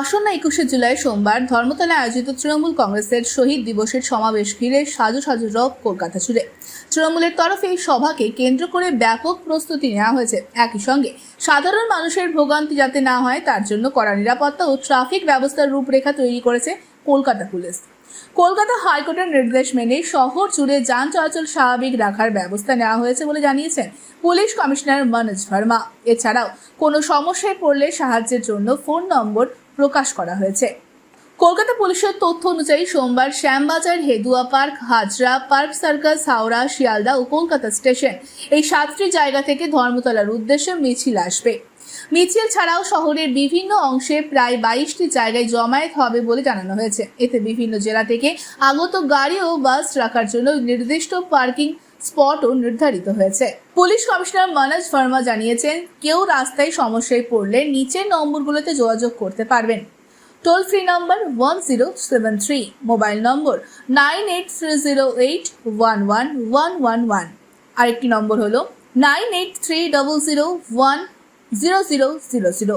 আসন্ন একুশে জুলাই সোমবার ধর্মতলায় আয়োজিত তৃণমূল কংগ্রেসের শহীদ দিবসের সমাবেশ ঘিরে সাজু সাজু রব কলকাতা জুড়ে। তৃণমূলের তরফে এই সভাকে কেন্দ্র করে ব্যাপক প্রস্তুতি নেওয়া হয়েছে। একই সঙ্গে সাধারণ মানুষের ভোগান্তি যাতে না হয়, তার জন্য কড়া নিরাপত্তা ও ট্রাফিক ব্যবস্থার রূপরেখা তৈরি করেছে কলকাতা পুলিশ। কলকাতা হাইকোর্টের নির্দেশ মেনে শহর জুড়ে যান চলাচল স্বাভাবিক রাখার ব্যবস্থা নেওয়া হয়েছে বলে জানিয়েছেন পুলিশ কমিশনার মনোজ ভার্মা। এছাড়াও কোনো সমস্যায় পড়লে সাহায্যের জন্য ফোন নম্বর প্রকাশ করা হয়েছে। কলকাতা পুলিশের তথ্য অনুযায়ী সোমবার Shyambazar, Hedua park, Hazra park, circus, Howrah, Sealdah ও কলকাতা স্টেশন এই সাতটি জায়গা থেকে ধর্মতলার উদ্দেশ্যে মিছিল আসবে। মিছিল ছাড়াও শহরের বিভিন্ন অংশে প্রায় বাইশটি জায়গায় জমায়েত হবে বলে জানানো হয়েছে। এতে বিভিন্ন জেলা থেকে আগত গাড়ি ও বাস রাখার জন্য নির্দিষ্ট পার্কিং স্পটও নির্ধারিত হয়েছে। পুলিশ কমিশনার মনোজ ভার্মা জানিয়েছেন, কেউ রাস্তায় সমস্যায় পড়লে নিচের নম্বরগুলোতে যোগাযোগ করতে পারবেন। Toll free number one zero seven three mobile number nine eight three zero eight one one one one one আরেকটি নম্বর হলো nine eight three double zero one zero zero zero zero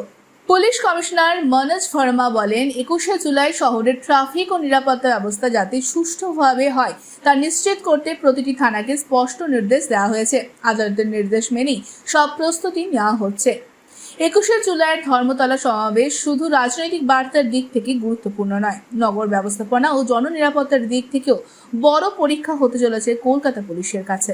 police commissioner Manoj Verma বলেন, একুশে জুলাই শহরের traffic ও নিরাপত্তা ব্যবস্থা যাতে সুষ্ঠুভাবে হয়, তা নিশ্চিত করতে প্রতিটি থানাকে স্পষ্ট নির্দেশ দেওয়া হয়েছে। আদালতের নির্দেশ মেনেই সব প্রস্তুতি নেওয়া হচ্ছে। একুশে জুলাইয়ের ধর্মতলা সমাবেশ শুধু রাজনৈতিক বার্তার দিক থেকে গুরুত্বপূর্ণ নয়, নগর ব্যবস্থাপনা ও জননিরাপত্তার দিক থেকেও বড় পরীক্ষা হতে চলেছে কলকাতা পুলিশের কাছে।